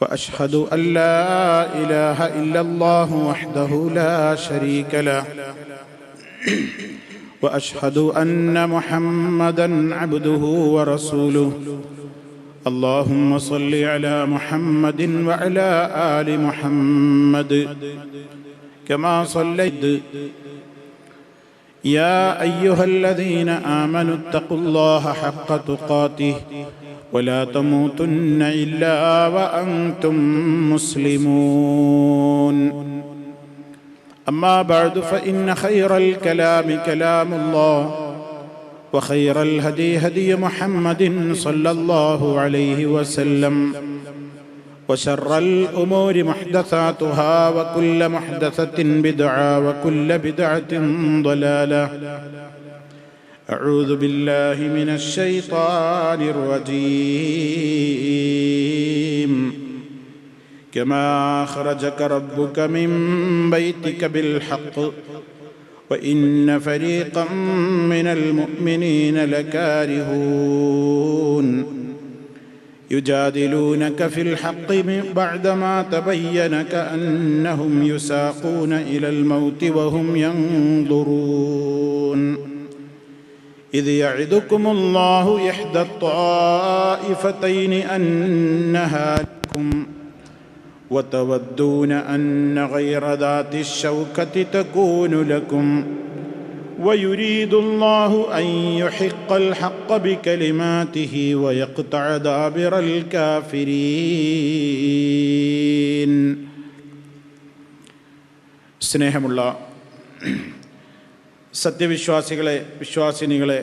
واشهد ان لا اله الا الله وحده لا شريك له واشهد ان محمدا عبده ورسوله اللهم صل على محمد وعلى ال محمد كما صليت يا ايها الذين امنوا اتقوا الله حق تقاته ولا تموتن إلا وأنتم مسلمون. أما بعد فإن خير الكلام كلام الله وخير الهدي هدي محمد صلى الله عليه وسلم وشر الأمور محدثاتها وكل محدثة بدعة وكل بدعة ضلالة. أعوذ بالله من الشيطان الرجيم. كما أخرجك ربك من بيتك بالحق وإن فريقا من المؤمنين لكارهون. يجادلونك في الحق بعدما تبين كأنهم يساقون إلى الموت وهم ينظرون. إذ يعدكم الله إحدى الطائفتين أنها لكم وتودون أن غير ذات الشوكة تكون لكم ويريد الله أن يحق الحق بكلماته ويقطع دابر الكافرين സ്നേഹമുള്ള സത്യവിശ്വാസികളെ വിശ്വാസിനികളെ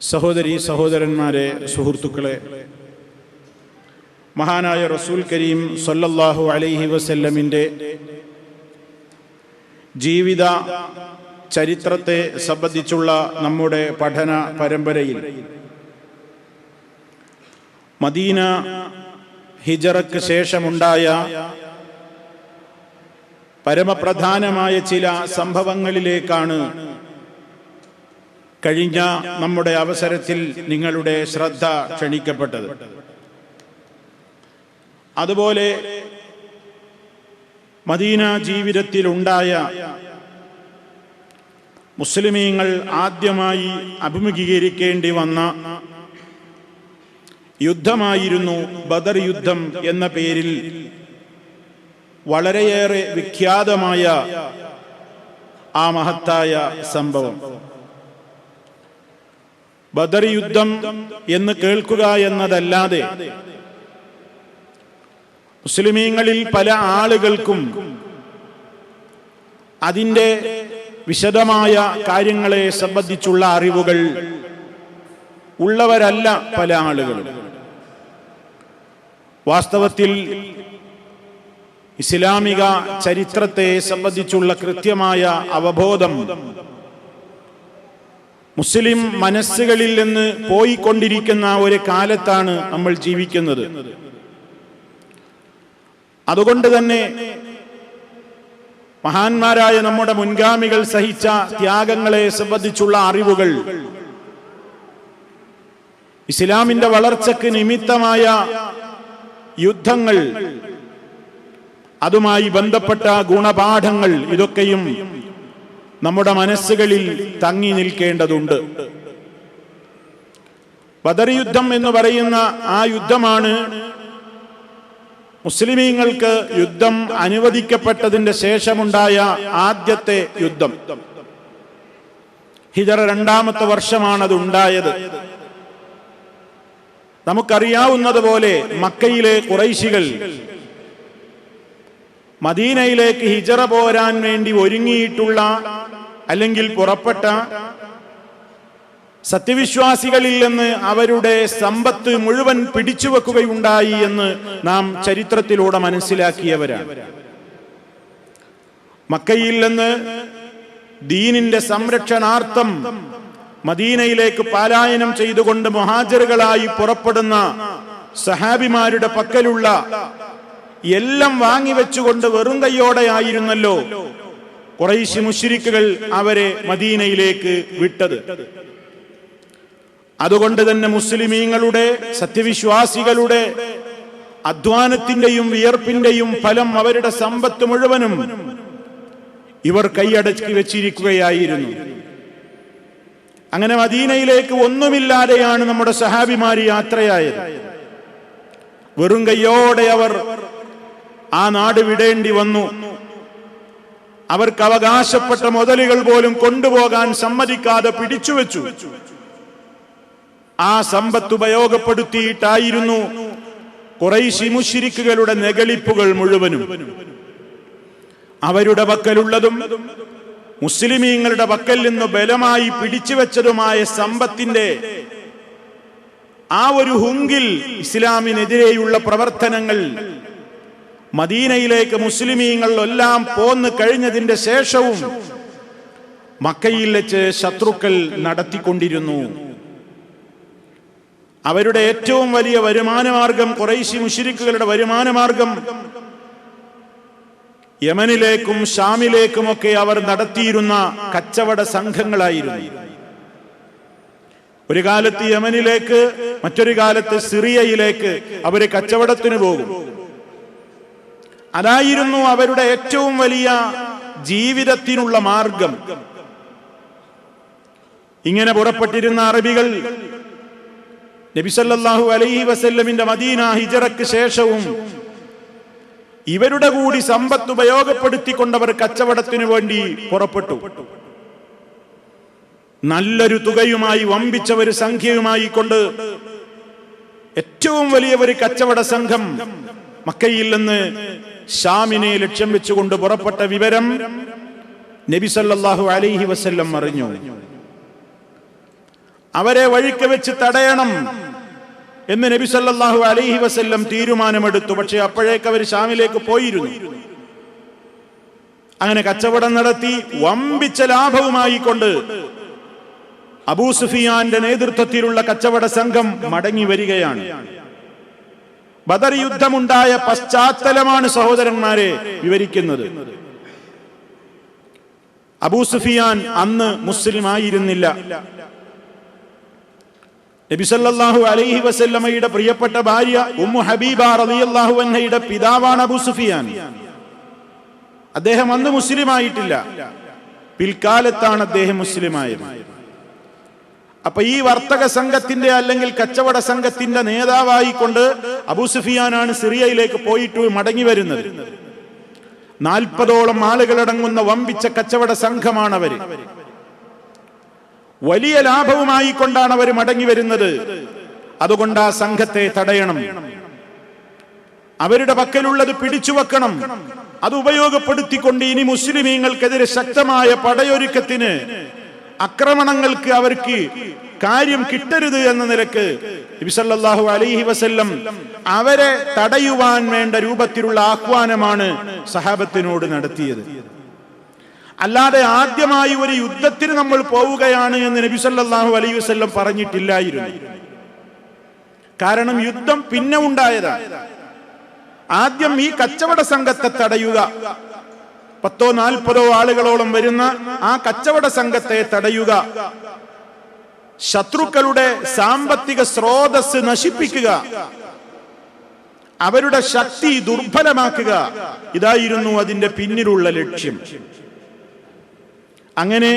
സഹോദരി സഹോദരന്മാരെ സുഹൃത്തുക്കളെ മഹാനായ റസൂൽ കരീം സൊല്ലാഹു അലൈഹി വസല്ലമിന്റെ ജീവിത ചരിത്രത്തെ സംബന്ധിച്ചുള്ള നമ്മുടെ പഠന പരമ്പരയിൽ മദീന ഹിജറക്ക് ശേഷമുണ്ടായ പരമപ്രധാനമായ ചില സംഭവങ്ങളിലേക്കാണ് കഴിഞ്ഞ നമ്മുടെ അവസരത്തിൽ നിങ്ങളുടെ ശ്രദ്ധ ക്ഷണിക്കപ്പെട്ടത്. അതുപോലെ മദീന ജീവിതത്തിൽ ഉണ്ടായ മുസ്ലിമീങ്ങൾ ആദ്യമായി അഭിമുഖീകരിക്കേണ്ടി വന്ന യുദ്ധമായിരുന്നു ബദർ യുദ്ധം എന്ന പേരിൽ വളരെയേറെ വിഖ്യാതമായ ആ മഹത്തായ സംഭവം. ബദർ യുദ്ധം എന്ന് കേൾക്കുക എന്നതല്ലാതെ മുസ്ലിമീങ്ങളിൽ പല ആളുകൾക്കും അതിന്റെ വിശദമായ കാര്യങ്ങളെ സംബന്ധിച്ചുള്ള അറിവുകൾ ഉള്ളവരല്ല പല ആളുകളും. വാസ്തവത്തിൽ ഇസ്ലാമിക ചരിത്രത്തെ സംബന്ധിച്ചുള്ള കൃത്യമായ അവബോധം മുസ്ലിം മനസ്സുകളിൽ നിന്ന് പോയിക്കൊണ്ടിരിക്കുന്ന ഒരു കാലത്താണ് നമ്മൾ ജീവിക്കുന്നത്. അതുകൊണ്ട് തന്നെ മഹാന്മാരായ നമ്മുടെ മുൻഗാമികൾ സഹിച്ച ത്യാഗങ്ങളെ സംബന്ധിച്ചുള്ള അറിവുകൾ ഇസ്ലാമിന്റെ വളർച്ചയ്ക്ക് നിമിത്തമായ യുദ്ധങ്ങൾ അതുമായി ബന്ധപ്പെട്ട ഗുണപാഠങ്ങൾ ഇതൊക്കെയും നമ്മുടെ മനസ്സുകളിൽ തങ്ങി നിൽക്കേണ്ടതുണ്ട്. ബദർ യുദ്ധം എന്ന് പറയുന്ന ആ യുദ്ധമാണ് മുസ്ലിമീങ്ങൾക്ക് യുദ്ധം അനുവദിക്കപ്പെട്ടതിന്റെ ശേഷമുണ്ടായ ആദ്യത്തെ യുദ്ധം. ഹിജറ രണ്ടാമത്തെ വർഷമാണത് ഉണ്ടായത് നമുക്കറിയാവുന്നതുപോലെ മക്കയിലെ കുറൈശികൾ മദീനയിലേക്ക് ഹിജറ പോരാൻ വേണ്ടി ഒരുങ്ങിയിട്ടുള്ള അല്ലെങ്കിൽ പുറപ്പെട്ട സത്യവിശ്വാസികളിൽ നിന്ന് അവരുടെ സമ്പത്ത് മുഴുവൻ പിടിച്ചുവെക്കുകയുണ്ടായി എന്ന് നാം ചരിത്രത്തിലൂടെ മനസ്സിലാക്കിയവരാണ്. മക്കയിൽ നിന്ന് ദീനിന്റെ സംരക്ഷണാർത്ഥം മദീനയിലേക്ക് പാലായനം ചെയ്തുകൊണ്ട് മഹാജറുകളായി പുറപ്പെടുന്ന സഹാബിമാരുടെ പക്കലുള്ള എല്ലാം വാങ്ങിവെച്ചുകൊണ്ട് വെറും കൈയോടെയായിരുന്നല്ലോ കുറേശ്ശി മുഷിരിക്കുകൾ അവരെ മദീനയിലേക്ക് വിട്ടത്. അതുകൊണ്ട് തന്നെ മുസ്ലിമീങ്ങളുടെ സത്യവിശ്വാസികളുടെ അധ്വാനത്തിന്റെയും വിയർപ്പിന്റെയും ഫലം അവരുടെ സമ്പത്ത് മുഴുവനും ഇവർ കൈയടക്കി വെച്ചിരിക്കുകയായിരുന്നു. അങ്ങനെ മദീനയിലേക്ക് ഒന്നുമില്ലാതെയാണ് നമ്മുടെ സഹാബിമാരി യാത്രയായത്. വെറും കൈയോടെ അവർ ആ നാട് വിടേണ്ടി വന്നു. അവർക്ക് അവകാശപ്പെട്ട മുതലുകൾ പോലും കൊണ്ടുപോകാൻ സമ്മതിക്കാതെ പിടിച്ചുവെച്ചു ആ സമ്പത്ത് ഉപയോഗപ്പെടുത്തിയിട്ടായിരുന്നു കുറൈശി മുഷിരിക്കുകളുടെ നെഗളിപ്പുകൾ മുഴുവനും. അവരുടെ പക്കലുള്ളതും മുസ്ലിമീങ്ങളുടെ പക്കൽ നിന്ന് ബലമായി പിടിച്ചുവെച്ചതുമായ സമ്പത്തിന്റെ ആ ഒരു ഹുങ്കിൽ ഇസ്ലാമിനെതിരെയുള്ള പ്രവർത്തനങ്ങൾ മദീനയിലേക്ക് മുസ്ലിമീങ്ങൾ എല്ലാം പോന്ന് കഴിഞ്ഞതിന്റെ ശേഷവും മക്കയിൽ വെച്ച് ശത്രുക്കൾ നടത്തിക്കൊണ്ടിരുന്നു. അവരുടെ ഏറ്റവും വലിയ വരുമാനമാർഗം കുറൈശി മുഷിരിക്കുകളുടെ വരുമാനമാർഗം യമനിലേക്കും ഷാമിലേക്കുമൊക്കെ അവർ നടത്തിയിരുന്ന കച്ചവട സംഘങ്ങളായിരുന്നു. ഒരു കാലത്ത് യമനിലേക്ക് മറ്റൊരു കാലത്ത് സിറിയയിലേക്ക് അവർ കച്ചവടത്തിന് പോകും. അതായിരുന്നു അവരുടെ ഏറ്റവും വലിയ ജീവിതത്തിനുള്ള മാർഗം. ഇങ്ങനെ പുറപ്പെട്ടിരുന്ന അറബികൾ നബിസല്ലാഹു അലൈഹി വസല്ലമിന്റെ മദീന ഹിജറക്ക് ശേഷവും ഇവരുടെ കൂടി സമ്പത്ത് ഉപയോഗപ്പെടുത്തിക്കൊണ്ടവർ കച്ചവടത്തിനു വേണ്ടി പുറപ്പെട്ടു. നല്ലൊരു തുകയുമായി വമ്പിച്ച ഒരു സംഖ്യയുമായി കൊണ്ട് ഏറ്റവും വലിയ ഒരു കച്ചവട സംഘം മക്കയിൽ നിന്ന് ഷാമിനെ ലക്ഷ്യം വെച്ചുകൊണ്ട് പുറപ്പെട്ട വിവരം നബിസല്ലാഹു അലൈഹി വസ്ല്ലം അറിഞ്ഞു. അവരെ വഴിക്ക് വെച്ച് തടയണം എന്ന് നബി സല്ലല്ലാഹു അലൈഹി വസ്ല്ലം തീരുമാനമെടുത്തു. പക്ഷെ അപ്പോഴേക്ക് അവർ ഷാമിലേക്ക് പോയിരുന്നു. അങ്ങനെ കച്ചവടം നടത്തി വമ്പിച്ച ലാഭവുമായി കൊണ്ട് അബൂ സുഫിയാന്റെ നേതൃത്വത്തിലുള്ള കച്ചവട സംഘം മടങ്ങി വരികയാണ്. ബദർ യുദ്ധമുണ്ടായ പശ്ചാത്തലമാണ് സഹോദരന്മാരെ വിവരിക്കുന്നത്. അബൂ സുഫിയാൻ അന്ന് മുസ്ലിം ആയിരുന്നില്ല നബിസല്ലാഹു അലൈഹി വസല്ലമയുടെ പ്രിയപ്പെട്ട ഭാര്യ ഉമ്മു ഹബീബ റളിയല്ലാഹു അൻഹയുടെ പിതാവാണ് അബൂ സുഫിയാൻ. അദ്ദേഹം അന്ന് മുസ്ലിം ആയിട്ടില്ല പിൽക്കാലത്താണ് അദ്ദേഹം മുസ്ലിമായത്. അപ്പൊ ഈ വർത്തക സംഘത്തിന്റെ അല്ലെങ്കിൽ കച്ചവട സംഘത്തിന്റെ നേതാവായിക്കൊണ്ട് അബൂ സുഫിയാനാണ് സിറിയയിലേക്ക് പോയിട്ട് മടങ്ങി വരുന്നത്. നാൽപ്പതോളം ആളുകളടങ്ങുന്ന വമ്പിച്ച കച്ചവട സംഘമാണ് അവർ വലിയ ലാഭവുമായി കൊണ്ടാണ് അവർ മടങ്ങി വരുന്നത്. അതുകൊണ്ട് ആ സംഘത്തെ തടയണം. അവരുടെ പക്കലുള്ളത് പിടിച്ചു വെക്കണം. അത് ഉപയോഗപ്പെടുത്തിക്കൊണ്ട് ഇനി മുസ്ലിമീങ്ങൾക്കെതിരെ ശക്തമായ പടയൊരുക്കത്തിന് ആക്രമണങ്ങൾക്ക് അവർക്ക് കാര്യം കിട്ടരുത് എന്ന നിലയ്ക്ക് നബിസല്ലാഹു അലൈഹി വസല്ലം അവരെ തടയുവാൻ വേണ്ട രൂപത്തിലുള്ള ആഹ്വാനമാണ് സഹാബത്തിനോട് നടത്തിയത്. അല്ലാതെ ആദ്യമായി ഒരു യുദ്ധത്തിന് നമ്മൾ പോവുകയാണ് എന്ന് നബി സല്ലല്ലാഹു അലൈഹി വസല്ലം പറഞ്ഞിട്ടില്ലായിരുന്നു. കാരണം യുദ്ധം പിന്നെ ഉണ്ടായതാണ്. ആദ്യം ഈ കച്ചവട സംഘത്തെ തടയുക പത്തോ നാൽപ്പതോ ആളുകളോളം വരുന്ന ആ കച്ചവട സംഘത്തെ തടയുക. ശത്രുക്കളുടെ സാമ്പത്തിക സ്രോതസ് നശിപ്പിക്കുക. അവരുടെ ശക്തി ദുർബലമാക്കുക. ഇതായിരുന്നു അതിന്റെ പിന്നിലുള്ള ലക്ഷ്യം. അങ്ങനെ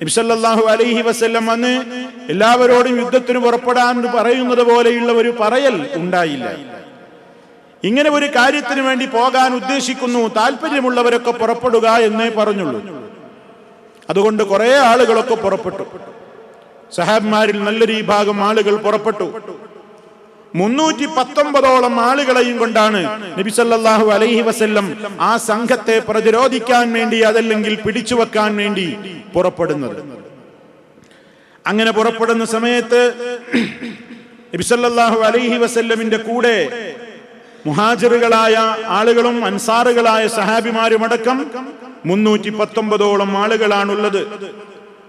നബിസല്ലാഹു അലൈഹി വസ്ല്ലം വന്ന് എല്ലാവരോടും യുദ്ധത്തിന് പുറപ്പെടാൻ പറയുന്നത് പോലെയുള്ള ഒരു പറയൽ ഉണ്ടായില്ല. ഇങ്ങനെ ഒരു കാര്യത്തിന് വേണ്ടി പോകാൻ ഉദ്ദേശിക്കുന്നു താല്പര്യമുള്ളവരൊക്കെ പുറപ്പെടുക എന്നേ പറഞ്ഞുള്ളൂ. അതുകൊണ്ട് കുറേ ആളുകളൊക്കെ പുറപ്പെട്ടു. സഹാബ്മാരിൽ നല്ലൊരു ഈ ഭാഗം ആളുകൾ പുറപ്പെട്ടു. മുന്നൂറ്റി പത്തൊമ്പതോളം ആളുകളെയും കൊണ്ടാണ് നബിസല്ലാഹു അലൈഹി വസല്ലം ആ സംഘത്തെ പ്രതിരോധിക്കാൻ വേണ്ടി അതല്ലെങ്കിൽ പിടിച്ചു വെക്കാൻ വേണ്ടി പുറപ്പെടുന്നത്. അങ്ങനെ പുറപ്പെടുന്ന സമയത്ത് നബിസല്ലാഹു അലൈഹി വസല്ലമിന്റെ കൂടെ മുഹാജിറുകളായ ആളുകളും അൻസാറുകളായ സഹാബിമാരുമടക്കം മുന്നൂറ്റി പത്തൊമ്പതോളം ആളുകളാണുള്ളത്.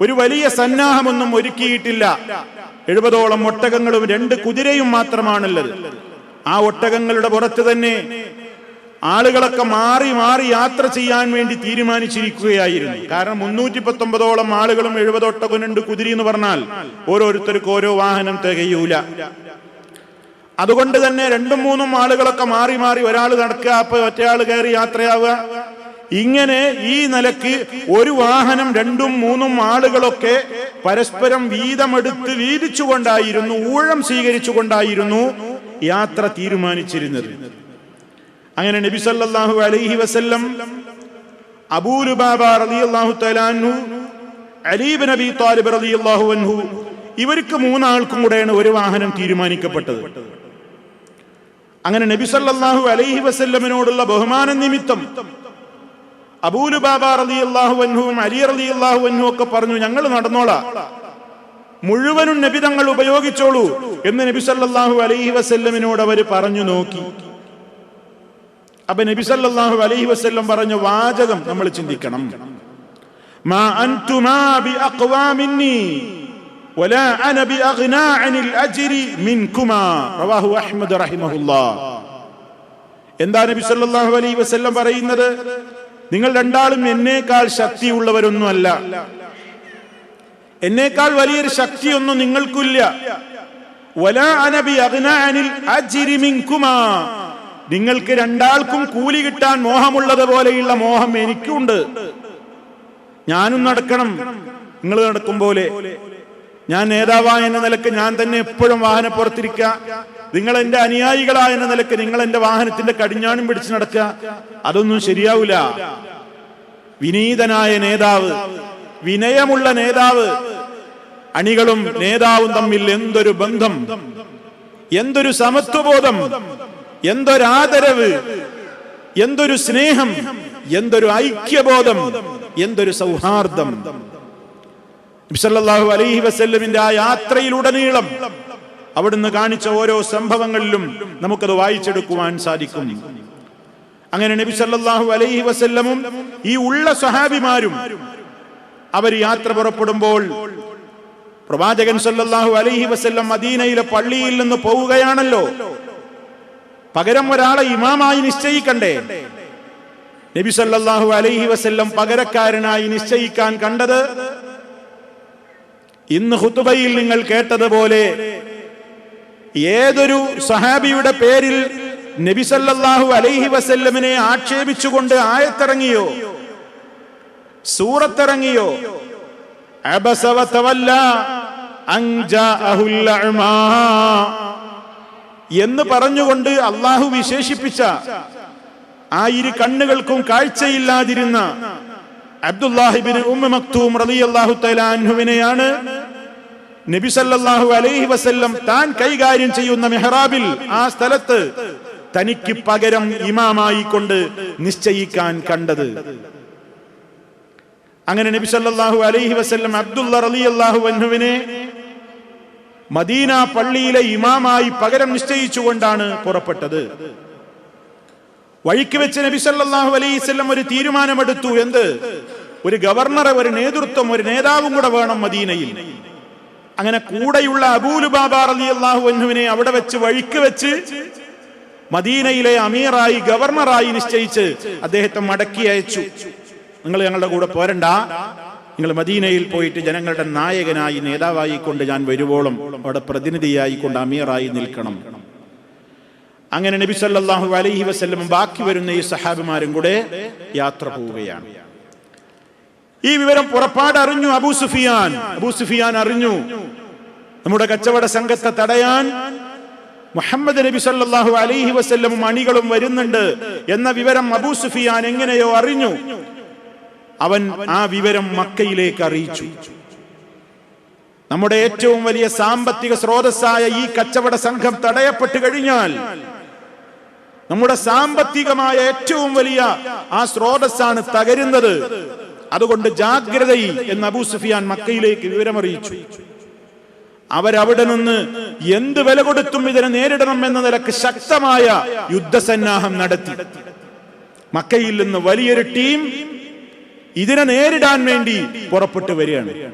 ഒരു വലിയ സന്നാഹമൊന്നും ഒരുക്കിയിട്ടില്ല. എഴുപതോളം ഒട്ടകങ്ങളും രണ്ട് കുതിരയും മാത്രമാണുള്ളത്. ആ ഒട്ടകങ്ങളുടെ പുറത്ത് തന്നെ ആളുകളൊക്കെ മാറി മാറി യാത്ര ചെയ്യാൻ വേണ്ടി തീരുമാനിച്ചിരിക്കുകയായിരുന്നു. കാരണം മുന്നൂറ്റി പത്തൊമ്പതോളം ആളുകളും എഴുപത് ഒട്ടകം രണ്ട് കുതിരി എന്ന് പറഞ്ഞാൽ ഓരോരുത്തർക്കും ഓരോ വാഹനം തികയൂല. അതുകൊണ്ട് തന്നെ രണ്ടും മൂന്നും ആളുകളൊക്കെ മാറി മാറി ഒരാൾ നടക്കുക അപ്പൊ ഒറ്റയാൾ കയറി യാത്രയാവുക. ഇങ്ങനെ ഈ നിലയ്ക്ക് ഒരു വാഹനം രണ്ടും മൂന്നും ആളുകളൊക്കെ പരസ്പരം വീതമെടുത്ത് വീതിച്ചുകൊണ്ടായിരുന്നു ഊഴം സ്വീകരിച്ചുകൊണ്ടായിരുന്നു യാത്ര തീരുമാനിച്ചിരുന്നത്. അങ്ങനെ നബി സല്ലല്ലാഹു അലൈഹി വസല്ലം അബൂലുബാബ അലീബ് നബി താലിബ് റളിയല്ലാഹു അൻഹു ഇവർക്ക് മൂന്നാൾക്കും കൂടെയാണ് ഒരു വാഹനം തീരുമാനിക്കപ്പെട്ടത്. അങ്ങനെ നബി സല്ലാഹു അലൈഹി വസല്ലമിനോടുള്ള ബഹുമാന നിമിത്തം അബൂലു അബൂലുബാബ റളിയല്ലാഹു അൻഹുവും അലി റളിയല്ലാഹു അൻഹു ഒക്കെ പറഞ്ഞു ഞങ്ങൾ നടന്നോളാ. മുഴുവനും നബി തങ്ങൾ ഉപയോഗിച്ചോളൂ എന്ന് നബി സല്ലാഹു അലൈഹി വസല്ലമിനോട് അവർ പറഞ്ഞു നോക്കി. അപ്പൊ നബി സല്ലാഹു അലൈഹി വസ്ല്ലം പറഞ്ഞ വാചകം നമ്മൾ ചിന്തിക്കണം. മാ ബി എന്താ നബി സല്ലല്ലാഹു അലൈഹി വസല്ലം പറയുന്നത്? നിങ്ങൾ രണ്ടാളും എന്നേക്കാൾ ശക്തിയുള്ളവരൊന്നുമല്ല. എന്നേക്കാൾ വലിയൊരു ശക്തിയൊന്നും നിങ്ങൾക്കില്ല. നിങ്ങൾക്ക് രണ്ടാൾക്കും കൂലി കിട്ടാൻ മോഹമുള്ളത് പോലെയുള്ള മോഹം എനിക്കുണ്ട്. ഞാനും നടക്കണം. നിങ്ങൾ നടക്കും പോലെ. ഞാൻ നേതാവായ എന്ന നിലയ്ക്ക് ഞാൻ തന്നെ എപ്പോഴും വാഹനപ്പുറത്തിരിക്കുക നിങ്ങൾ എന്റെ അനുയായികളായ എന്ന നിലയ്ക്ക് നിങ്ങൾ എന്റെ വാഹനത്തിന്റെ കടിഞ്ഞാണും പിടിച്ചു നടക്കുക. അതൊന്നും ശരിയാവില്ല വിനീതനായ നേതാവ് വിനയമുള്ള നേതാവ് അണികളും നേതാവും തമ്മിൽ എന്തൊരു ബന്ധം? എന്തൊരു സമത്വബോധം? എന്തൊരാദരവ്? എന്തൊരു സ്നേഹം? എന്തൊരു ഐക്യബോധം? എന്തൊരു സൗഹാർദ്ദം? നബിസല്ലല്ലാഹു അലൈഹി വസല്ലമിന്റെ ആ യാത്രയിലുടനീളം അവിടുന്ന് കാണിച്ച ഓരോ സംഭവങ്ങളിലും നമുക്കത് വായിച്ചെടുക്കുവാൻ സാധിക്കും. അങ്ങനെ നബി സല്ലല്ലാഹു അലൈഹി വസല്ലമും ഈ ഉള്ള സഹാബിമാരും അവർ യാത്ര പുറപ്പെടുമ്പോൾ പ്രവാചകൻ സല്ലാഹു അലൈഹി വസല്ലം മദീനയിലെ പള്ളിയിൽ നിന്ന് പോവുകയാണല്ലോ. പകരം ഒരാളെ ഇമാമായി നിശ്ചയിക്കണ്ടേ? നബി സല്ലല്ലാഹു അലൈഹി വസല്ലം പകരക്കാരനായി നിശ്ചയിക്കാൻ കണ്ടത് ഇന്ന് ഹുത്തുബയിൽ നിങ്ങൾ കേട്ടതുപോലെ ഏതൊരു സഹാബിയുടെ പേരിൽ നബിസല്ലാഹു അലൈഹി വസല്ലമിനെ ആക്ഷേപിച്ചുകൊണ്ട് ആയത്തിറങ്ങിയോ? സൂറത്തിറങ്ങിയോ? എന്ന് പറഞ്ഞുകൊണ്ട് അള്ളാഹു വിശേഷിപ്പിച്ച ആ ഇരു കണ്ണുകൾക്കും കാഴ്ചയില്ലാതിരുന്ന അബ്ദുല്ലാഹിബിൻ ഉമ്മ മക്തൂം റളിയല്ലാഹു തആല അൻഹുവിനെയാണ് നബി സല്ലല്ലാഹു അലൈഹി വസ്ല്ലം താൻ കൈകാര്യം ചെയ്യുന്ന മെഹ്റാബിൽ ആ സ്ഥലത്ത് തനിക്ക് പകരം ഇമാമായി കൊണ്ട് നിശ്ചയിക്കാൻ കണ്ടത്. അങ്ങനെ നബി സല്ലല്ലാഹു അലൈഹി വസല്ലം അബ്ദുള്ള അള്ളാഹു അൻഹുവിനെ മദീന പള്ളിയിലെ ഇമാമായി പകരം നിശ്ചയിച്ചുകൊണ്ടാണ് പുറപ്പെട്ടത്. വഴിക്ക് വെച്ച് നബി സല്ലല്ലാഹു അലൈഹി വസല്ലം ഒരു തീരുമാനമെടുത്തു. എന്ത്? ഒരു ഗവർണറെ ഒരു നേതൃത്വം ഒരു നേതാവും കൂടെ വേണം മദീനയിൽ. അങ്ങനെ കൂടെയുള്ള അബൂലുബാബ റളിയല്ലാഹു അൻഹുവിനെ അവിടെ വെച്ച് വഴിക്ക് വെച്ച് മദീനയിലെ അമീറായി ഗവർണറായി നിശ്ചയിച്ച് അദ്ദേഹത്തെ മടക്കി അയച്ചു. നിങ്ങൾ ഞങ്ങളുടെ കൂടെ പോരണ്ട. നിങ്ങൾ മദീനയിൽ പോയിട്ട് ജനങ്ങളുടെ നായകനായി നേതാവായി കൊണ്ട് ഞാൻ വരുവോളം അവിടെ പ്രതിനിധിയായി കൊണ്ട് അമീറായി നിൽക്കണം. അങ്ങനെ നബി സല്ലല്ലാഹു അലൈഹി വസ്ല്ലം ബാക്കി വരുന്ന ഈ സഹാബിമാരും കൂടെ യാത്ര പോവുകയാണ്. ഈ വിവരം പുറപ്പാട് അറിഞ്ഞു അബൂ സുഫിയാൻ. അബൂ സുഫിയാൻ അറിഞ്ഞു. നമ്മുടെ കച്ചവട സംഘത്തെ തടയാൻ മുഹമ്മദ് നബി സല്ലാഹു അലൈഹി വസ്ല്ലമും അണികളും വരുന്നുണ്ട് എന്ന വിവരം അബൂ സുഫിയാൻ എങ്ങനെയോ അറിഞ്ഞു. അവൻ ആ വിവരം മക്കയിലേക്ക് അറിയിച്ചു. നമ്മുടെ ഏറ്റവും വലിയ സാമ്പത്തിക സ്രോതസ്സായ ഈ കച്ചവട സംഘം തടയപ്പെട്ടു കഴിഞ്ഞാൽ നമ്മുടെ സാമ്പത്തികമായ ഏറ്റവും വലിയ ആ സ്രോതസ്സാണ് തകരുന്നത്. അതുകൊണ്ട് ജാഗ്രതയിൽ എന്ന് അബൂ സുഫിയാൻ മക്കയിലേക്ക് വിവരമറിയിച്ചു. അവരവിടെ നിന്ന് എന്ത് വില കൊടുത്തും ഇതിനെ നേരിടണം എന്ന നിലയ്ക്ക് ശക്തമായ യുദ്ധസന്നാഹം നടത്തി. മക്കയിൽ നിന്ന് വലിയൊരു ടീം ഇതിനെ നേരിടാൻ വേണ്ടി പുറപ്പെട്ടു വരികയാണ്.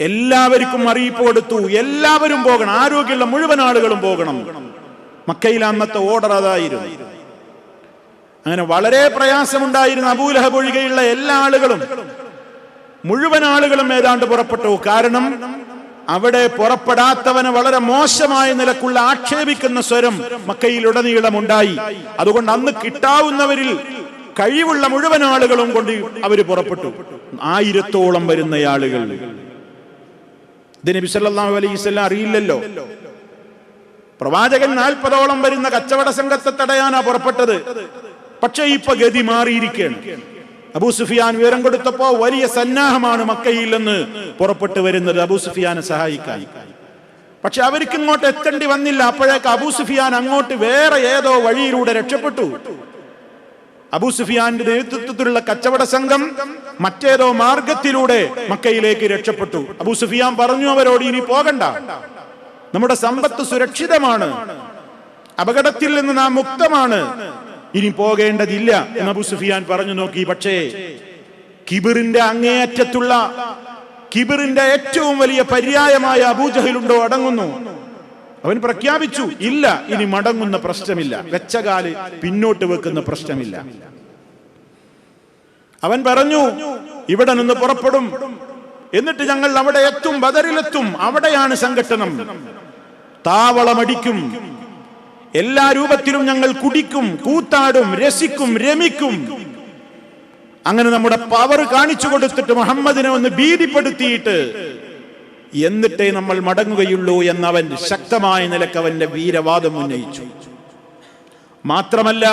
എല്ലാവർക്കും അറിയിപ്പ് കൊടുത്തു. എല്ലാവരും പോകണം. ആരോഗ്യമുള്ള മുഴുവൻ ആളുകളും പോകണം. മക്കയിൽ അന്നത്തെ ഓർഡർ അതായിരുന്നു. അങ്ങനെ വളരെ പ്രയാസമുണ്ടായിരുന്ന അബൂലഹ ഒഴികെയുള്ള എല്ലാ ആളുകളും മുഴുവൻ ആളുകളും ഏതാണ്ട് പുറപ്പെട്ടു. കാരണം അവിടെ പുറപ്പെടാത്തവന് വളരെ മോശമായ നിലക്കുള്ള ആക്ഷേപിക്കുന്ന സ്വരം മക്കയിലുടനീളം ഉണ്ടായി അതുകൊണ്ട് അന്ന് കിട്ടാവുന്നവരിൽ കഴിവുള്ള മുഴുവൻ ആളുകളും കൊണ്ട് അവർ പുറപ്പെട്ടു. ആയിരത്തോളം വരുന്ന ആളുകൾ ഇത് നബി സല്ലല്ലാഹു അലൈഹി അറിയില്ലല്ലോ. പ്രവാചകൻ നാൽപ്പതോളം വരുന്ന കച്ചവട സംഘത്തെ തടയാനാ പുറപ്പെട്ടത്. പക്ഷേ ഇപ്പൊ ഗതി മാറിയിരിക്കുകയാണ്. അബൂ സുഫിയാൻ വിവരം കൊടുത്തപ്പോ വലിയ സന്നാഹമാണ് മക്കയിൽ നിന്ന് പുറപ്പെട്ടു വരുന്നത്. അബൂ സുഫിയാനെ സഹായിക്കാൻ. പക്ഷെ അവർക്ക് ഇങ്ങോട്ട് എത്തേണ്ടി വന്നില്ല. അപ്പോഴേക്ക് അബൂ സുഫിയാൻ അങ്ങോട്ട് വേറെ ഏതോ വഴിയിലൂടെ രക്ഷപ്പെട്ടു. അബൂ സുഫിയാന്റെ നേതൃത്വത്തിലുള്ള കച്ചവട സംഘം മറ്റേതോ മാർഗത്തിലൂടെ മക്കയിലേക്ക് രക്ഷപ്പെട്ടു. അബൂ സുഫിയാൻ പറഞ്ഞു അവരോട് ഇനി പോകണ്ട. നമ്മുടെ സമ്പത്ത് സുരക്ഷിതമാണ്. അപകടത്തിൽ നിന്ന് നാം മുക്തമാണ്. ഇനി പോകേണ്ടതില്ല എന്ന് അബു സുഫിയാൻ പറഞ്ഞു നോക്കി. പക്ഷേ കിബിറിന്റെ അങ്ങേയറ്റത്തുള്ള കിബിറിന്റെ ഏറ്റവും വലിയ പര്യായമായ അബൂജഹലുണ്ടോ അടങ്ങുന്നു. അവൻ പ്രഖ്യാപിച്ചു ഇല്ല ഇനി മടങ്ങുന്ന പ്രശ്നമില്ല. വെച്ചകാൽ പിന്നോട്ട് വെക്കുന്ന പ്രശ്നമില്ല. അവൻ പറഞ്ഞു ഇവിടെ നിന്ന് പുറപ്പെടും. എന്നിട്ട് ഞങ്ങൾ അവിടെ എത്തും ബദറിലെത്തും. അവിടെയാണ് സംഘട്ടനം. താവളമടിക്കും. എല്ലാ രൂപത്തിലും ഞങ്ങൾ കുടിക്കും കൂത്താടും രസിക്കും രമിക്കും. അങ്ങനെ നമ്മുടെ പവർ കാണിച്ചു കൊടുത്തിട്ട് മുഹമ്മദിനെ ഒന്ന് ഭീതിപ്പെടുത്തിയിട്ട് എന്നിട്ടേ നമ്മൾ മടങ്ങുകയുള്ളൂ എന്നവൻ ശക്തമായ നിലയ്ക്ക് അവന്റെ വീരവാദം ഉന്നയിച്ചു. മാത്രമല്ല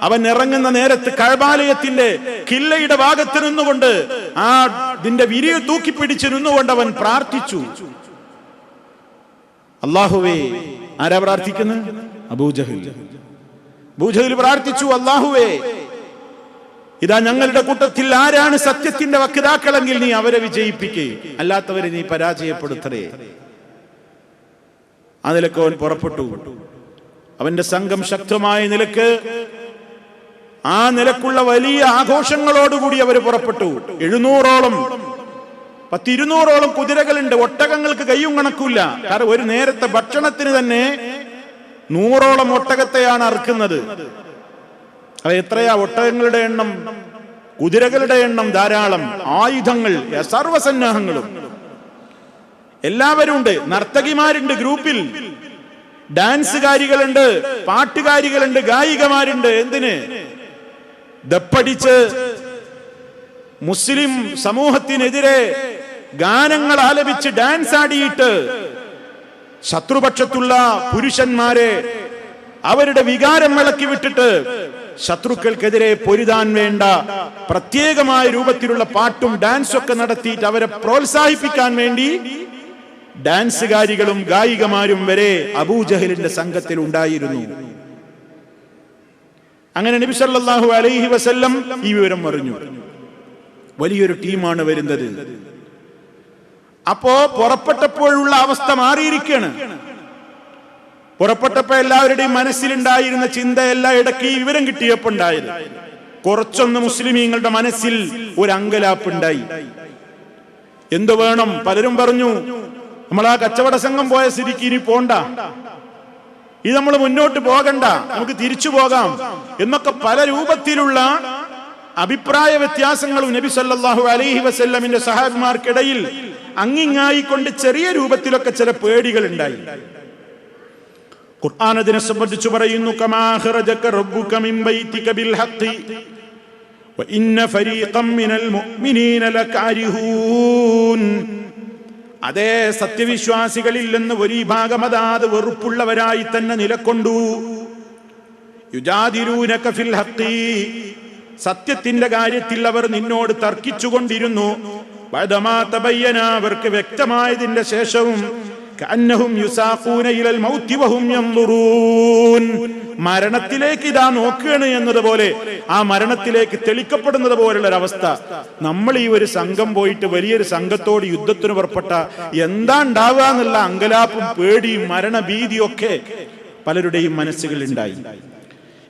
അവൻ ഇറങ്ങുന്ന നേരത്ത് കഴബാലയത്തിന്റെ കില്ലയുടെ ഭാഗത്ത് നിന്നുകൊണ്ട് ആ ഇതിന്റെ വിരിയ തൂക്കിപ്പിടിച്ച് നിന്നുകൊണ്ട് അവൻ പ്രാർത്ഥിച്ചു. അള്ളാഹുവേ ആരാ പ്രാർത്ഥിക്കുന്നത് അബൂജഹിൽ. അബൂജഹിൽ പ്രാർത്ഥിച്ചു അള്ളാഹുവേ ഇതാ ഞങ്ങളുടെ കൂട്ടത്തിൽ ആരാണ് സത്യത്തിന്റെ വക്താക്കളെങ്കിൽ നീ അവരെ വിജയിപ്പിക്കേ. അല്ലാത്തവരെ നീ പരാജയപ്പെടുത്തരേ ആ നിലയ്ക്ക് അവൻ പുറപ്പെട്ടു. അവന്റെ സംഘം ശക്തമായ നിലയ്ക്ക് ആ നിലക്കുള്ള വലിയ ആഘോഷങ്ങളോടുകൂടി അവർ പുറപ്പെട്ടു. എഴുന്നൂറോളം പത്തിരുന്നൂറോളം കുതിരകളുണ്ട്. ഒട്ടകങ്ങൾക്ക് കയ്യും കണക്കില്ല കാരണം ഒരു നേരത്തെ ഭക്ഷണത്തിന് തന്നെ നൂറോളം ഒട്ടകത്തെയാണ് അറുക്കുന്നത്. അത് എത്രയാ? ഒട്ടകങ്ങളുടെ എണ്ണം കുതിരകളുടെ എണ്ണം ധാരാളം ആയുധങ്ങൾ സർവസന്നാഹങ്ങളും എല്ലാവരും ഉണ്ട്. നർത്തകിമാരുണ്ട് ഗ്രൂപ്പിൽ. ഡാൻസുകാരികളുണ്ട് പാട്ടുകാരികളുണ്ട് ഗായികമാരുണ്ട്. എന്തിന്? ദപ്പടിച്ച് മുസ്ലിം സമൂഹത്തിനെതിരെ ഗാനങ്ങൾ ആലപിച്ച് ഡാൻസ് ആടിയിട്ട് ശത്രുപക്ഷത്തുള്ള പുരുഷന്മാരെ അവരുടെ വികാരം വിളക്കി വിട്ടിട്ട് ശത്രുക്കൾക്കെതിരെ പൊരുതാൻ വേണ്ട പ്രത്യേകമായ രൂപത്തിലുള്ള പാട്ടും ഡാൻസും ഒക്കെ നടത്തിയിട്ട് അവരെ പ്രോത്സാഹിപ്പിക്കാൻ വേണ്ടി ഡാൻസുകാരികളും ഗായികമാരും വരെ അബൂജഹലിന്റെ സംഘത്തിൽ ഉണ്ടായിരുന്നു. അങ്ങനെ നബി സല്ലല്ലാഹു അലൈഹി വസല്ലം ഈ വിവരം പറഞ്ഞു വലിയൊരു ടീമാണ് വരുന്നത്. അപ്പോ പുറപ്പെട്ടപ്പോഴുള്ള അവസ്ഥ മാറിയിരിക്കുകയാണ് പുറപ്പെട്ടപ്പോ എല്ലാവരുടെയും മനസ്സിലുണ്ടായിരുന്ന ചിന്തയെല്ലാം ഇടയ്ക്ക് ഈ വിവരം കിട്ടിയപ്പോ ഉണ്ടായത്. കുറച്ചൊന്ന് മുസ്ലിമീങ്ങളുടെ മനസ്സിൽ ഒരു അങ്കലാപ്പ് ഉണ്ടായി. എന്തു വേണം? പലരും പറഞ്ഞു നമ്മൾ ആ കച്ചവട സംഘം പോയ സ്ഥിതിക്ക് ഇനി പോണ്ട. ഇത് നമ്മൾ മുന്നോട്ട് പോകണ്ട. നമുക്ക് തിരിച്ചു പോകാം. എന്നൊക്കെ പല രൂപത്തിലുള്ള അഭിപ്രായ വ്യത്യാസങ്ങളും നബി സല്ലാഹു അലൈഹി വസല്ലമിന്റെ സഹാബിമാർക്കിടയിൽ അങ്ങിങ്ങായിക്കൊണ്ട് ചെറിയ രൂപത്തിലൊക്കെ ചില പേടികൾ ഉണ്ടായി ഖുർആൻ അതിനെ സംബന്ധിച്ചു പറയുന്നു അതേ സത്യവിശ്വാസികളിൽ നിന്ന് ഒരു വിഭാഗം അതാത് വെറുപ്പുള്ളവരായി തന്നെ നിലക്കൊണ്ടു. ഫിൽ സത്യത്തിന്റെ കാര്യത്തിൽ അവർ നിന്നോട് തർക്കിച്ചുകൊണ്ടിരുന്നു. അവർക്ക് വ്യക്തമായതിന്റെ ശേഷവും മരണത്തിലേക്ക് ഇതാ നോക്കുകയാണ് എന്നതുപോലെ ആ മരണത്തിലേക്ക് തെളിക്കപ്പെടുന്നത് പോലുള്ള ഒരവസ്ഥ നമ്മൾ ഈ ഒരു സംഘം പോയിട്ട് വലിയൊരു സംഘത്തോട് യുദ്ധത്തിന് പുറപ്പെട്ട എന്താ ഉണ്ടാവുക എന്നുള്ള അങ്കലാപ്പും പേടിയും മരണഭീതിയും ഒക്കെ പലരുടെയും മനസ്സുകളിൽ ഉണ്ടായി.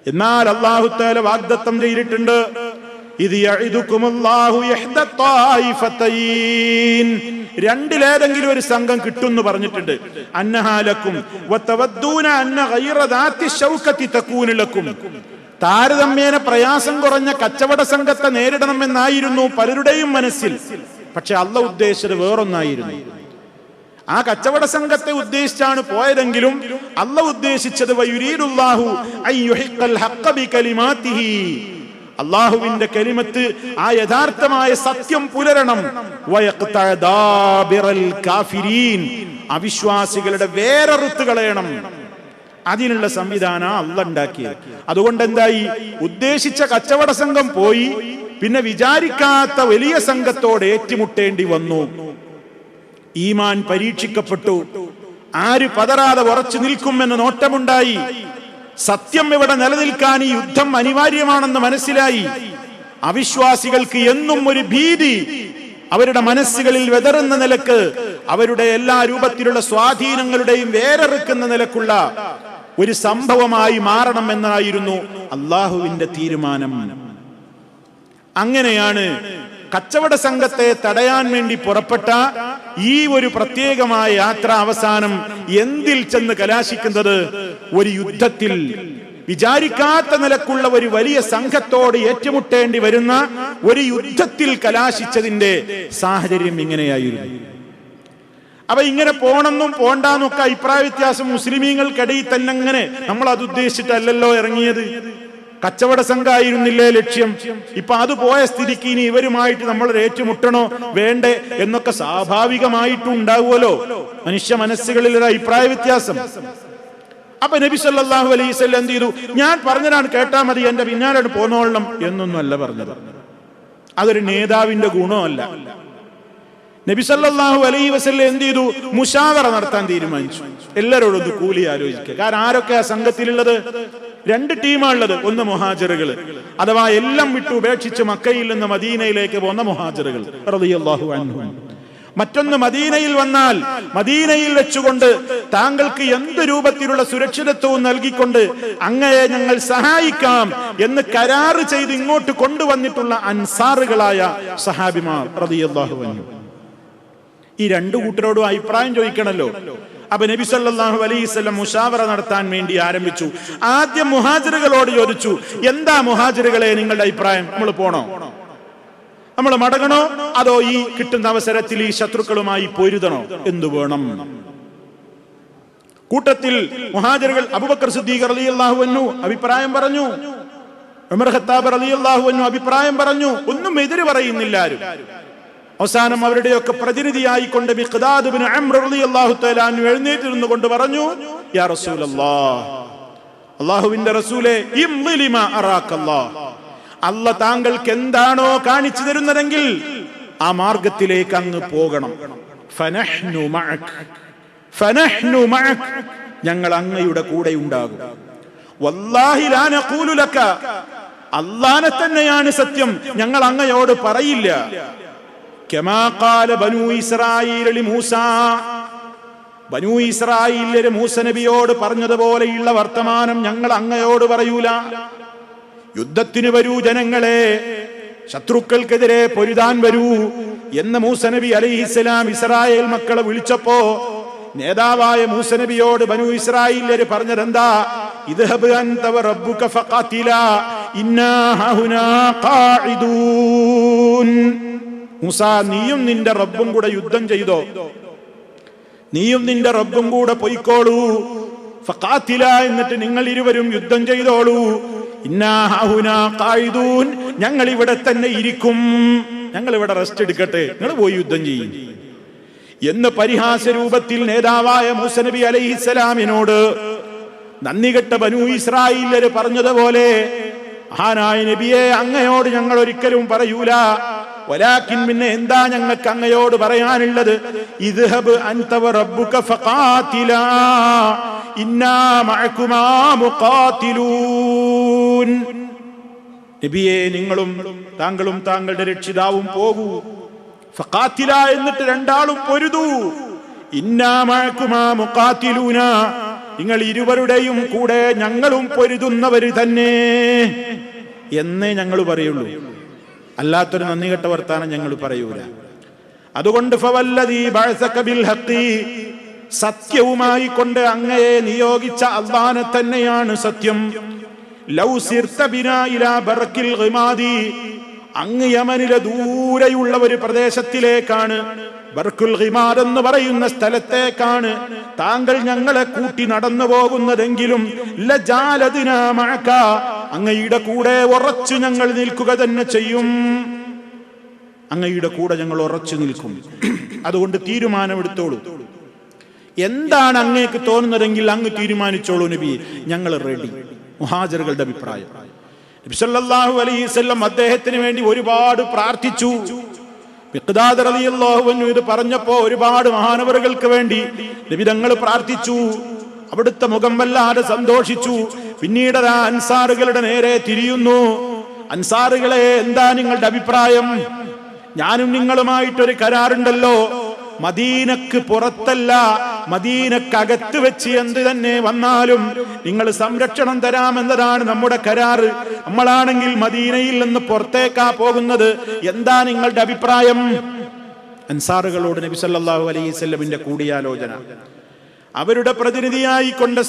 എന്നാൽ അള്ളാഹുത്താല വാഗ്ദത്തം ചെയ്തിട്ടുണ്ട് ഇത്. രണ്ടിലേതെങ്കിലും ഒരു സംഘം കിട്ടുമെന്ന് പറഞ്ഞിട്ടുണ്ട് അന്നഹാലക്കും. താരതമ്യേന പ്രയാസം കുറഞ്ഞ കച്ചവട സംഘത്തെ നേരിടണമെന്നായിരുന്നു പലരുടെയും മനസ്സിൽ പക്ഷെ അള്ള ഉദ്ദേശിച്ചത് വേറൊന്നായിരുന്നു ആ കച്ചവട സംഘത്തെ ഉദ്ദേശിച്ചാണ് പോയതെങ്കിലും അല്ല ഉദ്ദേശിച്ചത്. അള്ളാഹുവിന്റെ കലിമത്ത് ആ യഥാർത്ഥമായ സത്യം പുലരണം. അവിശ്വാസികളുടെ വേറെറുത്ത് കളയണം. അതിനുള്ള സംവിധാന അല്ല ഉണ്ടാക്കിയത്. അതുകൊണ്ട് എന്തായി ഉദ്ദേശിച്ച കച്ചവട സംഘം പോയി പിന്നെ വിചാരിക്കാത്ത വലിയ സംഘത്തോട് ഏറ്റുമുട്ടേണ്ടി വന്നു. ഈമാൻ പരീക്ഷിക്കപ്പെട്ടു. ആര് പതറാതെ ഉറച്ചു നിൽക്കുമെന്ന് നോട്ടമുണ്ടായി. സത്യം ഇവിടെ നിലനിൽക്കാൻ ഈ യുദ്ധം അനിവാര്യമാണെന്ന് മനസ്സിലായി. അവിശ്വാസികൾക്ക് എന്നും ഒരു ഭീതി. അവരുടെ മനസ്സുകളിൽ വെതറുന്ന നിലയ്ക്ക് അവരുടെ എല്ലാ രൂപത്തിലുള്ള സ്വാധീനങ്ങളുടെയും വേറെറുക്കുന്ന നിലക്കുള്ള ഒരു സംഭവമായി മാറണം എന്നായിരുന്നു അള്ളാഹുവിന്റെ തീരുമാനം. അങ്ങനെയാണ് കച്ചവട സംഘത്തെ തടയാൻ വേണ്ടി പുറപ്പെട്ട ഈ ഒരു പ്രത്യേകമായ യാത്ര അവസാനം എന്തിൽ ചെന്ന് കലാശിക്കുന്നത്? ഒരു യുദ്ധത്തിൽ. വിചാരിക്കാത്ത നിലക്കുള്ള ഒരു വലിയ സംഘത്തോട് ഏറ്റുമുട്ടേണ്ടി വരുന്ന ഒരു യുദ്ധത്തിൽ കലാശിച്ചതിന്റെ സാഹചര്യം ഇങ്ങനെയായിരുന്നു. അപ്പൊ ഇങ്ങനെ പോണെന്നും പോണ്ടെന്നൊക്കെ അഭിപ്രായ വ്യത്യാസം മുസ്ലിമീങ്ങൾക്കിടയിൽ തന്നെ അങ്ങനെ നമ്മൾ അത് ഉദ്ദേശിച്ചിട്ടല്ലല്ലോ ഇറങ്ങിയത്? കച്ചവട സംഘമായിരുന്നില്ലേ ലക്ഷ്യം? ഇപ്പൊ അത് പോയ സ്ഥിതിക്ക് ഇനി ഇവരുമായിട്ട് നമ്മൾ ഏറ്റുമുട്ടണോ? വേണ്ടേ? എന്നൊക്കെ സ്വാഭാവികമായിട്ടും ഉണ്ടാവുമല്ലോ മനുഷ്യ മനസ്സുകളിൽ ഒരു അഭിപ്രായ വ്യത്യാസം. അപ്പൊ നബി സല്ലല്ലാഹു അലൈഹി വസല്ലം എന്ത് ചെയ്തു? ഞാൻ പറഞ്ഞതാണ് കേട്ടാ മതി എന്റെ പിന്നാലോട് പോന്നോളണം എന്നൊന്നും അല്ല പറഞ്ഞത്. അതൊരു നേതാവിന്റെ ഗുണമല്ല. നബി സല്ലല്ലാഹു അലൈഹി വസല്ലം എന്ത് ചെയ്തു? മുഷാവറ നടത്താൻ തീരുമാനിച്ചു. എല്ലാവരോടും കൂലി ആലോചിക്കുക. കാരണം ആരൊക്കെ ആ സംഘത്തിലുള്ളത്? രണ്ട് ടീമാണുള്ളത്. ഒന്ന് മുഹാജിറുകൾ അഥവാ എല്ലാം വിട്ട് ഉപേക്ഷിച്ച് മക്കയിൽ നിന്ന് മദീനയിലേക്ക് പോന്ന മുഹാജിറുകൾ. അൻഹു. മറ്റൊന്ന് മദീനയിൽ വന്നാൽ മദീനയിൽ വെച്ചുകൊണ്ട് താങ്കൾക്ക് എന്ത് രൂപത്തിലുള്ള സുരക്ഷിതത്വവും നൽകിക്കൊണ്ട് അങ്ങയെ ഞങ്ങൾ സഹായിക്കാം എന്ന് കരാറ് ചെയ്ത് ഇങ്ങോട്ട് കൊണ്ടുവന്നിട്ടുള്ള അൻസാറുകളായ സഹാബിമാർ. ഈ രണ്ടു കൂട്ടരോടും അഭിപ്രായം ചോദിക്കണല്ലോ. അപ്പൊ നബി സല്ലല്ലാഹു അലൈഹി വസല്ലം മുഷാവറ നടത്താൻ വേണ്ടി ആരംഭിച്ചു. ആദ്യം മുഹാജിറുകളോട് ചോദിച്ചു എന്താ മുഹാജിറുകളെ നിങ്ങളുടെ അഭിപ്രായം? നമ്മൾ പോണോ? നമ്മൾ മടങ്ങണോ? അതോ ഈ കിട്ടുന്ന അവസരത്തിൽ ഈ ശത്രുക്കളുമായി പൊരുതണോ? എന്തു വേണം? കൂട്ടത്തിൽ മുഹാജിറുകൾ അബൂബക്കർ സിദ്ദീഖ് റളിയല്ലാഹു അൻഹു അഭിപ്രായം പറഞ്ഞു. ഉമർ ഖത്താബ് റളിയല്ലാഹു അൻഹു അഭിപ്രായം പറഞ്ഞു. ഒന്നും എതിര് പറയുന്നില്ല ആരും അവസാനം അവരുടെയൊക്കെ പ്രതിനിധിയായിക്കൊണ്ട് മിഖ്ദാദ് ഇബ്നു അംർ റളിയല്ലാഹു തആല അൻഹു എഴുന്നേറ്റിരുന്നു കൊണ്ട് പറഞ്ഞു യാ റസൂലല്ലാഹ് അള്ളാഹുവിന്റെ റസൂലേ അല്ല താങ്കൾക്ക് എന്താണോ കാണിച്ചു തരുന്നതെങ്കിൽ ആ മാർഗത്തിലേക്ക് അങ്ങ് പോകണം. ഞങ്ങൾ അങ്ങയുടെ കൂടെ ഉണ്ടാകും. അല്ലാഹനെ തന്നെയാണ് സത്യം. ഞങ്ങൾ അങ്ങയോട് പറയില്ല. ബനൂ ഇസ്രായേലിലെ മൂസ നബിയോട് പറഞ്ഞതുപോലെയുള്ള വർത്തമാനം ഞങ്ങൾ അങ്ങയോട് പറയൂല. യുദ്ധത്തിന് വരൂ ജനങ്ങളെ ശത്രുക്കൾക്കെതിരെ പൊരുതാൻ വരൂ എന്ന് മൂസനബി നബി അലൈഹിസ്സലാം ഇസ്രായേൽ മക്കളെ വിളിച്ചപ്പോ നേതാവായ മൂസനബിയോട് ബനു ഇസ്രായേലര് പറഞ്ഞതെന്താ? ഇദ്ഹബ് അൻത റബ്ബുക ഫഖാതില ഇന്നാ ഹുനാ ഖാഇദൂൻ. മൂസ നീയും നിന്റെ റബ്ബും കൂടെ യുദ്ധം ചെയ്തോ? നീയും നിന്റെ റബ്ബും കൂടെ പൊയ്ക്കോളൂ. ഫക്കാത്തില എന്നിട്ട് നിങ്ങൾ ഇരുവരും യുദ്ധം ചെയ്തോളൂ. ഞങ്ങൾ ഇവിടെ തന്നെ ഇരിക്കും. ഞങ്ങൾ ഇവിടെ റെസ്റ്റ് എടുക്കട്ടെ. നിങ്ങൾ പോയി യുദ്ധം ചെയ്യും. എന്ന് പരിഹാസ രൂപത്തിൽ നേതാവായ മൂസനബി അലൈഹിസ്സലാമിനോട് നന്ദി കെട്ട ബനു ഇസ്രായേലര് പറഞ്ഞതുപോലെ ആനായ നബിയെ അങ്ങയോട് ഞങ്ങൾ ഒരിക്കലും പറയൂല. വലാക്കിൻ പിന്നെ എന്താ ഞങ്ങൾക്ക് അങ്ങയോട് പറയാനുള്ളത്? ഇദ്ഹബ് അൻത വറബ്ബുക ഫഖാതിലാ ഇന്നാ മഅകുമാ മുഖാതിലൂൻ നബിയെ നിങ്ങളും താങ്കളും താങ്കളുടെ രക്ഷിതാവും പോകൂ. ഫഖാതില എന്നിട്ട് രണ്ടാളും പൊരുതൂ. മഅകുമാ മുഖാതിലൂന നിങ്ങൾ ഇരുവരുടെയും കൂടെ ഞങ്ങളും പൊരുതുന്നവര് തന്നെ. എന്നേ ഞങ്ങൾ പറയുള്ളൂ. അല്ലാത്തൊരു നന്ദി കെട്ട വർത്താനം ഞങ്ങൾ പറയൂല. അതുകൊണ്ട് സത്യവുമായി കൊണ്ട് അങ്ങയെ നിയോഗിച്ച അള്ളാനെ തന്നെയാണ് സത്യം. അങ്ങ് യമനിലെ ദൂരെയുള്ള ഒരു പ്രദേശത്തിലേക്കാണ് ബർക്കുൽ ഹിമാർ എന്ന് പറയുന്ന സ്ഥലത്തേക്കാണ് താങ്കൾ ഞങ്ങളെ കൂട്ടി നടന്നു പോകുന്നതെങ്കിലും അങ്ങയുടെ കൂടെ ഉറച്ചു ഞങ്ങൾ നിൽക്കുക തന്നെ ചെയ്യും. അങ്ങയുടെ കൂടെ ഞങ്ങൾ ഉറച്ചു നിൽക്കും. അതുകൊണ്ട് തീരുമാനമെടുത്തോളൂ. എന്താണ് അങ്ങേക്ക് തോന്നുന്നതെങ്കിൽ അങ്ങ് തീരുമാനിച്ചോളൂ നബി. ഞങ്ങൾ റെഡി മുഹാജറുകളുടെ അഭിപ്രായം. അലൈഹി വസല്ലം അദ്ദേഹത്തിന് വേണ്ടി ഒരുപാട് പ്രാർത്ഥിച്ചു. ഇത് പറഞ്ഞപ്പോ ഒരുപാട് മഹാനവറുകൾക്ക് വേണ്ടി നബി തങ്ങൾ പ്രാർത്ഥിച്ചു. അവിടുത്തെ മുഖം വല്ലാതെ സന്തോഷിച്ചു. പിന്നീട് ആ അൻസാറുകളുടെ നേരെ തിരിയുന്നു. അൻസാറുകളെ എന്താ നിങ്ങളുടെ അഭിപ്രായം? ഞാനും നിങ്ങളുമായിട്ടൊരു കരാറുണ്ടല്ലോ. മദീനക്ക് പുറത്തല്ല. മദീനക്കകത്ത് വെച്ച് എന്ത് തന്നെ വന്നാലും നിങ്ങൾ സംരക്ഷണം തരാമെന്നതാണ് നമ്മുടെ കരാറ്. നമ്മളാണെങ്കിൽ മദീനയിൽ നിന്ന് പുറത്തേക്കാ പോകുന്നത്. എന്താ നിങ്ങളുടെ അഭിപ്രായം? അൻസാറുകളോട് നബി സല്ലല്ലാഹു അലൈഹി വസല്ലമിന്റെ കൂടിയാലോചന. അവരുടെ പ്രതിനിധിയായി കൊണ്ട്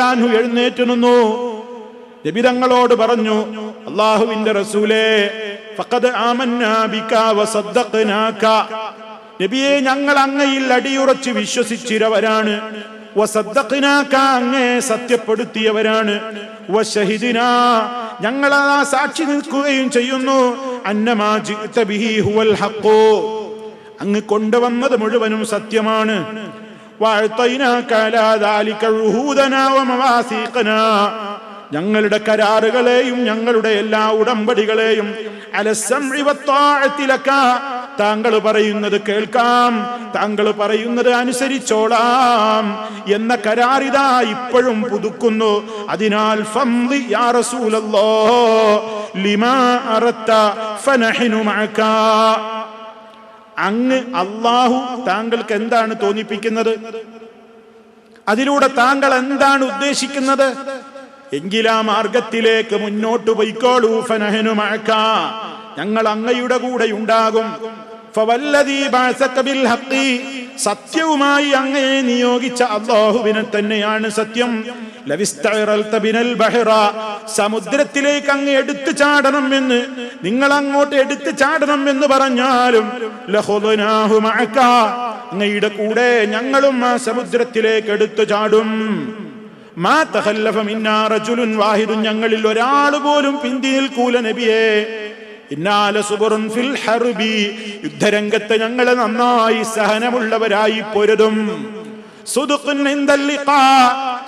അൻഹു എഴുന്നേറ്റ് നിന്നു. നബി തങ്ങളോട് പറഞ്ഞു അള്ളാഹുവിന്റെ റസൂലേ ഫഖദ് ഞങ്ങൾ അങ്ങയിൽ അടിയുറച്ച് വിശ്വസിച്ചിരവരാണ്. അങ്ങേ സത്യപ്പെടുത്തിയവരാണ്. ഞങ്ങൾ ആ സാക്ഷി നിൽക്കുകയും ചെയ്യുന്നു. ബിഹി ഹുവൽ ഹഖ്. അങ്ങ് കൊണ്ടുവന്നത് മുഴുവനും സത്യമാണ്. വഅതൈനാക അലാ ദാലിക ഞങ്ങളുടെ കരാറുകളെയും ഞങ്ങളുടെ എല്ലാ ഉടമ്പടികളെയും താങ്കൾ പറയുന്നത് കേൾക്കാം. താങ്കൾ പറയുന്നത് അനുസരിച്ചോളാം. എന്ന കരാറിതാ ഇപ്പോഴും പുതുക്കുന്നു. അതിനാൽ അങ്ങ് അള്ളാഹു താങ്കൾക്ക് എന്താണ് തോന്നിപ്പിക്കുന്നത്? അതിലൂടെ താങ്കൾ എന്താണ് ഉദ്ദേശിക്കുന്നത്? എങ്കിലാ മാർഗത്തിലേക്ക് മുന്നോട്ട് പൊയ്ക്കോളൂ ഫനഹനു മഴക്ക ഞങ്ങൾ അങ്ങയുടെ കൂടെ ഉണ്ടാകും സത്യവുമായി അങ്ങയെ നിയോഗിച്ച അള്ളാഹുവിനെ തന്നെയാണ് സത്യം. സമുദ്രത്തിലേക്ക് അങ്ങ് എടുത്തു ചാടണം എന്ന് നിങ്ങൾ അങ്ങോട്ട് എടുത്തു ചാടണം എന്ന് പറഞ്ഞാലും അങ്ങയുടെ കൂടെ ഞങ്ങളും ആ സമുദ്രത്തിലേക്ക് എടുത്തു ചാടും. മാ തഖല്ലഫ മിന്നാ റജുലുൻ വാഹിദുൻ ഞങ്ങളിൽ ഒരാൾ പോലും പിന്തി നിൽക്കൂല നബിയേ. ഇന്നാല ഫിൽ ഹർബി യുദ്ധരംഗത്ത് ഞങ്ങളെ നന്നായി സഹനമുള്ളവരായി പൊരുതും.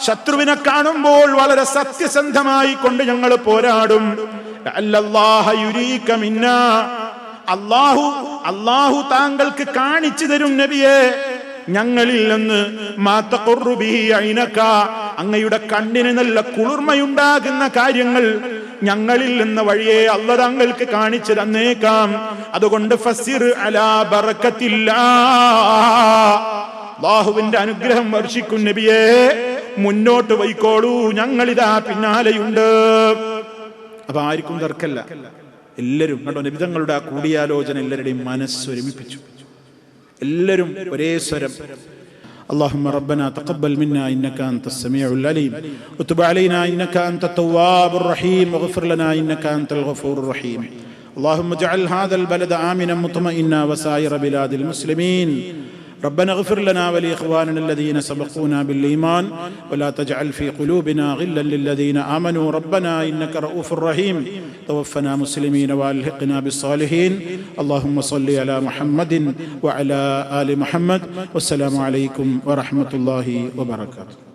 ശത്രുവിനെ കാണുമ്പോൾ വളരെ സത്യസന്ധമായി കൊണ്ട് ഞങ്ങൾ പോരാടും. അല്ലാഹു അല്ലാഹു താങ്കൾക്ക് കാണിച്ചു തരും നബിയേ. ഞങ്ങളിൽ നിന്ന് അങ്ങയുടെ കണ്ണിന് നല്ല കുളിർമയുണ്ടാകുന്ന കാര്യങ്ങൾ ഞങ്ങളിൽ നിന്ന് വഴിയെ അല്ല താങ്കൾക്ക് കാണിച്ചു തന്നേക്കാം. അതുകൊണ്ട് ഫസിർ അലാ അനുഗ്രഹം വർഷിക്കും നബിയെ. മുന്നോട്ട് പോയിക്കോളൂ. ഞങ്ങളിതാ പിന്നാലെയുണ്ട്. അപ്പൊ ആർക്കും തർക്കല്ല. എല്ലാരും കണ്ടോ? ആ കൂടിയാലോചന എല്ലാവരുടെയും മനസ്സൊരുമിപ്പിച്ചു എല്ലാവരും ഒരേ സ്വരം اللهم ربنا تقبل منا انك انت السميع العليم وتب علينا انك انت التواب الرحيم واغفر لنا انك انت الغفور الرحيم اللهم اجعل هذا البلد امنا مطمئنا وسائر بلاد المسلمين ربنا اغفر لنا ولإخواننا الذين سبقونا بالإيمان ولا تجعل في قلوبنا غلا للذين آمنوا. ربنا إنك رؤوف رحيم. توفنا مسلمين وألحقنا بالصالحين. اللهم صل على محمد وعلى آل محمد. والسلام عليكم ورحمة الله وبركاته.